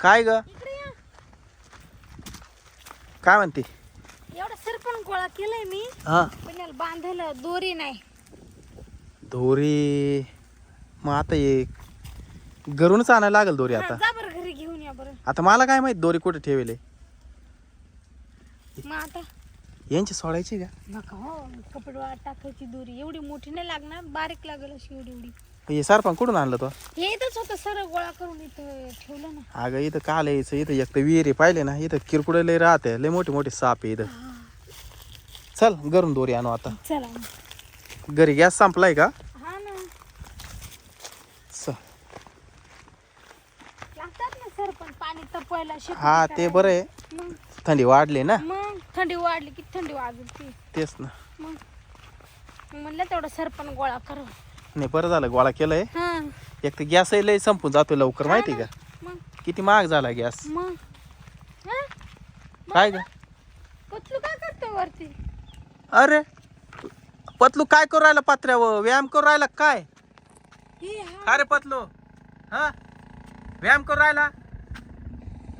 काय ग? इकडे या. काय म्हणते? एवढा सरपण गोळा केलाय मी. हा. पण याला बांधायला दोरी नाही. दोरी? मग आता ये घरूनच आणायला लागेल दोरी हा, आता जा बरं घरी घेऊन या बरं. आता मला काय माहीत दोरी कुठे ठेवले? मग आता यांची सोडायची का? नका हो कपडे टाकायची दोरी. एवढी मोठी नाही लागणार बारीक लागेल अशी एवढी एवढी. हे सरपण कुठून आणलं तो? हे इथंच होतं सर गोळा करून इथं ठेवलं ना. अगं इथं काल यायचं इथं एक तर विहीर पाहिले ना इथं किरकुडे लय राहते लय मोठे मोठे साप आहे इथं. चल घरून दोरी आणू आता. चला. घरी गॅस संपलाय का हा ना चल. लागतात ना सर पण पाणी तपवायला शेकोटी हा ते करायला. बरं आहे मग? थंडी वाढली ना? मग थंडी वाढली की थंडी वाजल ती. तेच ना. मग? मग म्हणलं तेवढं सरपण गोळा कर नाही बरं झालं गोळा केलंय. हा. एक तर गॅस लय संपून जातो लवकर माहिती का? मग? किती महाग झाला गॅस? मग? हा? काय ग? पतलू काय करते वरती? अरे पतलू काय करू राहिला पात्र्यावर? व्यायाम करू राहिला काय? हे हा. काय रे पतलू हा? व्यायाम करू राहिला?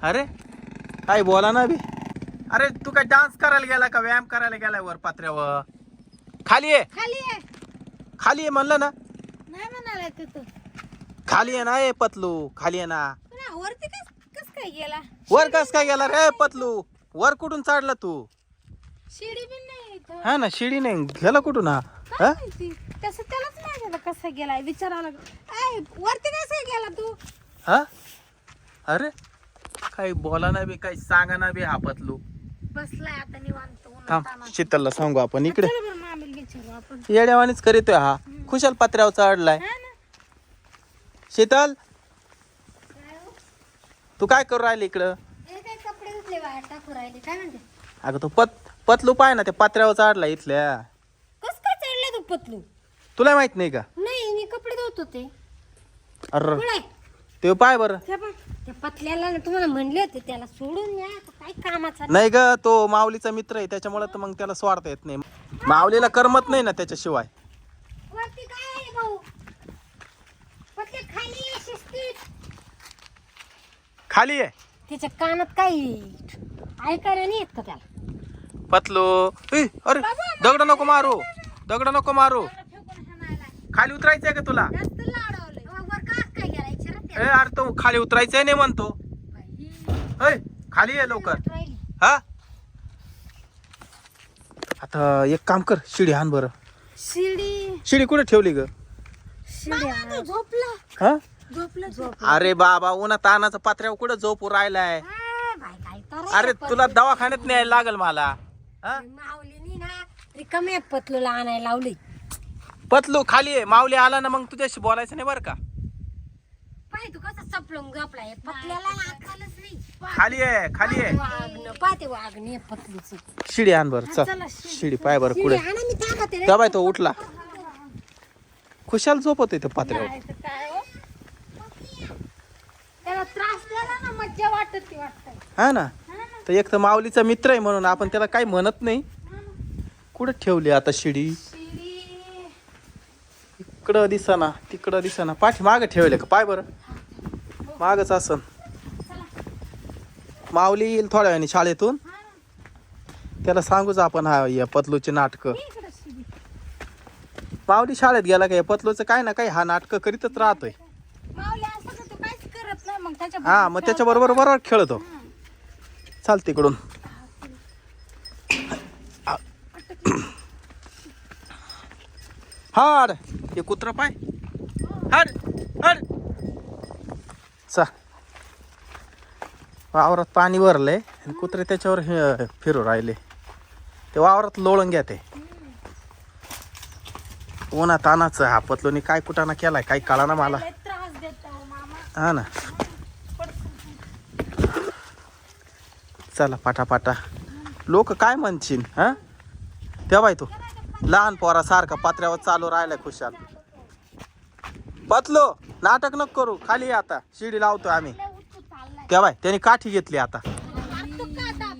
अरे काय बोला ना बी. अरे तू काय डान्स करायला गेला का? व्यायाम करायला गेलाय वर पात्र्यावर? खाली आहे खाली आहे खाली आहे म्हणलं ना. नाही म्हणाला खाली आहे ना ए पतलू खाली आहे ना. वरती कस कस काय गेला? वर कस काय गेला रे पतलू? वर कुठून चढला तू? शिडी बी नाही इथं. हा ना शिडी नाही. गेला कुठून हा? काय? माहिती? तसं त्यालाच माहिती आता कसा गेलाय विचारावं लागलं. वरती कसा गेला तू? हा? अरे काही बोला ना बी काही सांगा ना बी हा पतलू बसलाय आता निवांत थांब. शीतलला सांगू आपण इकडे. मामीला विचारू आपण. येड्यावानीच करीतोय हा. खुशाल पत्र्यावर चढलाय. हा ना. शीतल? तू काय करू राहिली इकडं? हे काय कपडे धुतले बाहेर टाकू राहिले. काय म्हणते? अगं तू पत पतलू पाय ना त्या पत्र्यावर चढला इथल्या. कस काय चढले तू पतलू? तुला माहीत नाही का? नाही मी कपडे धुत होते. अर ते पाय बरं. त्या पतल्याला ना तुम्हाला म्हणले होते त्याला सोडून या आता काय कामाचा? नाही ग तो माऊलीचा मित्र आहे त्याच्यामुळे तर मग त्याला स्वार्थ येत नाही. माऊलीला करमत नाही ना त्याच्याशिवाय. वरती काय आहे भाऊ? पतले खाली ये शिस्तीत. खाली आहे? त्याच्या कानात काय ऐकायला नाही येत का त्याला? पतलू. ए, अरे दगड नको मारू दगड नको मारू. खाली उतरायचंय का तुला? ए अरे तो खाली उतरायचंय नाही म्हणतो. ए, खाली आहे लवकर. हा? आता एक काम कर शिडी हान बरं. शिडी? शिडी कुठे ठेवली ग? शिडी झोपला. हा? झोपला झोप अरे बाबा उन्हा तानाचा पात्र्यावर कुठं झोपू राहिलाय? काय तर अरे तुला दवाखान्यात न्यायला लागल मला. हा? माऊलीनी ना रिकामे पतलूला आणायला लावली. पतलू खाली आहे माऊली आला ना मग तुझ्याशी बोलायचं नाही बरं का? पाय तू कसं पतल्याला अक्कलच नाही. खाली आहे खाली आहे. वागणं पाहते वागणे पतलूच शिडी आण बरं चल. चला, शिडी. शिडी पाय बरं पुढे आणा मी ताकद त्या बाय तो उठला. खुशाल झोपत पात्र्यावर. काय हो? त्याला त्रास दिला ना मज्जा वाटत ती वाटत. हा ना? तर एक तर माऊलीचा मित्र आहे म्हणून आपण त्याला काही म्हणत नाही. कुठं ठेवली आता शिडी? इकडं दिसना तिकडं दिसना. पाठी मागं ठेवले का? पाय बरं. मागच असन. माऊली येईल थोड्या वेळाने शाळेतून. त्याला सांगूच आपण हा या पतलूचे नाटकं. माऊली शाळेत गेला का पतलूचं काय ना काही हा नाटकं करीतच राहतोय. मग हा मग त्याच्या बरोबर बरोबर खेळतो. चाल तिकडून. हाड. हे कुत्र पाय. हा हाड. वावरात पाणी भरलंय आणि कुत्रे त्याच्यावर हे फिरू राहिले. ते वावरात लोळून घ्या ते. उन्हा तानाचं हा पतलोनी काय कुटाणा केलाय काही कळा ना मला मामा. हा ना. चला पाटा लोक काय म्हणशील हा? तेव्हा तू. लहान पोरासारखा पात्र्यावर चालू राहिलाय खुशाल. पतलो नाटक नको करू. खाली आता. शिडी लावतो आम्ही. चाललाय तेव्हा त्याने काठी घेतली आता.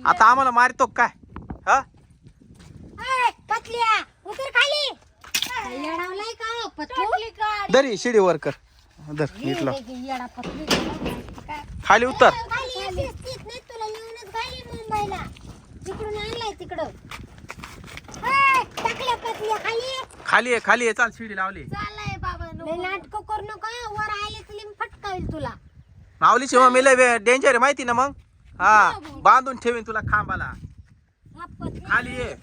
आता आम्हाला मारतो काय? हा? ए, पतल्या उतर खाली. येडावलाय का हो, दरी शिडी वर कर. धर नीट लाव. येडा पतली. खाली उतर. आली शिस्तीत नाही तुला नेऊनच घाली मुंबईला. तिकडून आणलाय तिकडं. ए, टाकल्या पतल्या खाली. खाली आहे खाली आहे. चाल शिडी लावली. नाटक करू नका. वर आले फटकावेल तुला. माऊली शिवा मी लय डेंजर आहे माहिती ना मग? हा बांधून ठेवीन तुला खांबाला. हा खाली ये.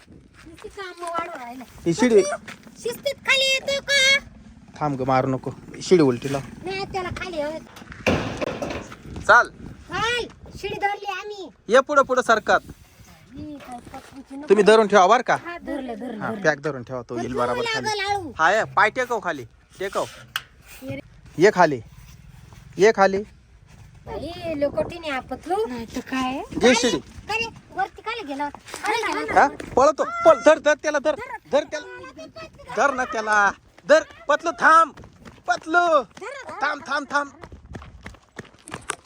ही शिडी. शिस्तीत खाली येतो का? थांब ग मारू नको. शिडी उलटी लाव नाही त्याला खाली हवे. चाल. शिडी धरली आम्ही. ये पुढं पुढं सरकात. ही काय पत्नीची नको. तुम्ही धरून ठेवा बर का? हा, धरलं धरलं हा पॅक धरून ठेवा तो येईल बरोबर खाली. लागल आळू. हा ये पाय टेकव खाली. टेकव. ये खाली. ये खाली. बाई लोकोटीने आपतलो. नाही तर काय वरती गेला होता? गेला ना. हा? पळतो पळ धर धर त्याला धर धर त्याला. धर ना त्याला. धर पतलं थांब पतलं. थांब थांब थांब.